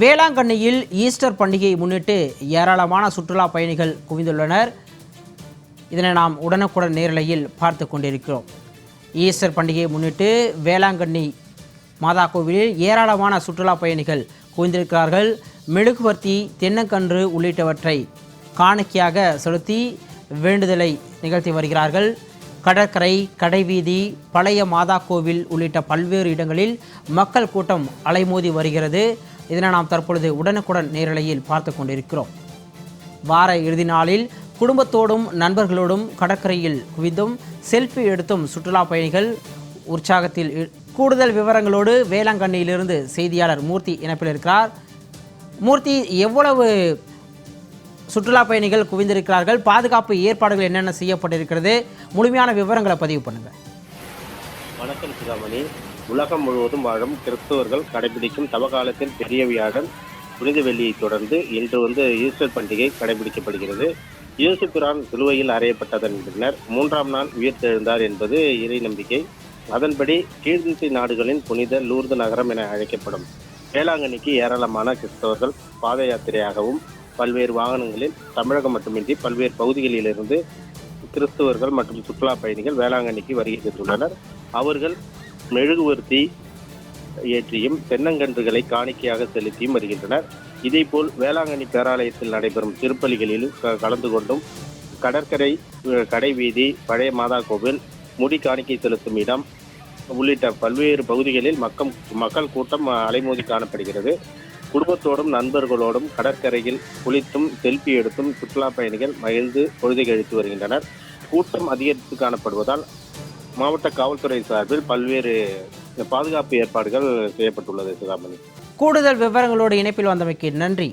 வேளாங்கண்ணியில் ஈஸ்டர் பண்டிகையை முன்னிட்டு ஏராளமான சுற்றுலா பயணிகள் குவிந்துள்ளனர். இதனை நாம் உடனுக்குடன் நேரலையில் பார்த்து கொண்டிருக்கிறோம். ஈஸ்டர் பண்டிகையை முன்னிட்டு வேளாங்கண்ணி மாதா கோவிலில் ஏராளமான சுற்றுலா பயணிகள் குவிந்திருக்கிறார்கள். மெழுகுவர்த்தி தென்னங்கன்று உள்ளிட்டவற்றை காணிக்கையாக செலுத்தி வேண்டுதலை நிகழ்த்தி வருகிறார்கள். கடற்கரை கடைவீதி பழைய மாதா கோவில் உள்ளிட்ட பல்வேறு இடங்களில் மக்கள் கூட்டம் அலைமோதி வருகிறது. இதனை நாம் தற்பொழுது உடனுக்குடன் நேரலையில் பார்த்து கொண்டிருக்கிறோம். வார இறுதி நாளில் குடும்பத்தோடும் நண்பர்களோடும் கடற்கரையில் குவிந்தும் செல்ஃபி எடுத்தும் சுற்றுலா பயணிகள் உற்சாகத்தில் கூடுதல் விவரங்களோடு வேளாங்கண்ணியிலிருந்து செய்தியாளர் மூர்த்தி இணைப்பில் இருக்கிறார். மூர்த்தி எவ்வளவு சுற்றுலா பயணிகள் குவிந்திருக்கிறார்கள்? பாதுகாப்பு ஏற்பாடுகள் என்னென்ன செய்யப்பட்டிருக்கிறது? முழுமையான விவரங்களை பதிவு பண்ணுங்கள் வணக்கம் சிகாமணி. உலகம் முழுவதும் வாழும் கிறிஸ்தவர்கள் கடைபிடிக்கும் தவகாலத்தில் பெரிய வியாழன் புனித வெள்ளியை தொடர்ந்து இன்று வந்து ஈஸ்டர் பண்டிகை கடைபிடிக்கப்படுகிறது. இயேசு பிரான் சிலுவையில் அறையப்பட்டதன் பின்னர் மூன்றாம் நாள் உயிர்த்தெழுந்தார் என்பது இறை நம்பிக்கை. அதன்படி கீழ்திசை நாடுகளின் புனித லூர்து நகரம் என அழைக்கப்படும் வேளாங்கண்ணிக்கு ஏராளமான கிறிஸ்தவர்கள் பாத யாத்திரையாகவும் பல்வேறு வாகனங்களில் தமிழகம் மட்டுமின்றி பல்வேறு பகுதிகளிலிருந்து கிறிஸ்தவர்கள் மற்றும் சுற்றுலா பயணிகள் வேளாங்கண்ணிக்கு வருகை தந்துள்ளனர். அவர்கள் மெழுகுவர்த்தி ஏற்றியும் தென்னங்கன்றுகளை காணிக்கையாக செலுத்தியும் வருகின்றனர். இதேபோல் வேளாங்கண்ணி பேராலயத்தில் நடைபெறும் திருப்பலிகளில் க- கலந்து கொண்டும் கடற்கரை கடைவீதி பழைய மாதா கோவில் முடி காணிக்கை செலுத்தும் இடம் உள்ளிட்ட பல்வேறு பகுதிகளில் மக்கள் மக்கள் கூட்டம் அலைமோதி காணப்படுகிறது. குடும்பத்தோடும் நண்பர்களோடும் கடற்கரையில் குளித்தும் செல்ஃபி எடுத்தும் சுற்றுலா பயணிகள் மகிழ்ந்து பொழுதை கழித்து வருகின்றனர். கூட்டம் அதிகரித்து காணப்படுவதால் மாவட்ட காவல்துறை சார்பில் பல்வேறு பாதுகாப்பு ஏற்பாடுகள் செய்யப்பட்டுள்ளது சிதாமணி. கூடுதல் விவரங்களோடு இணைப்பில் வந்தமைக்கு நன்றி.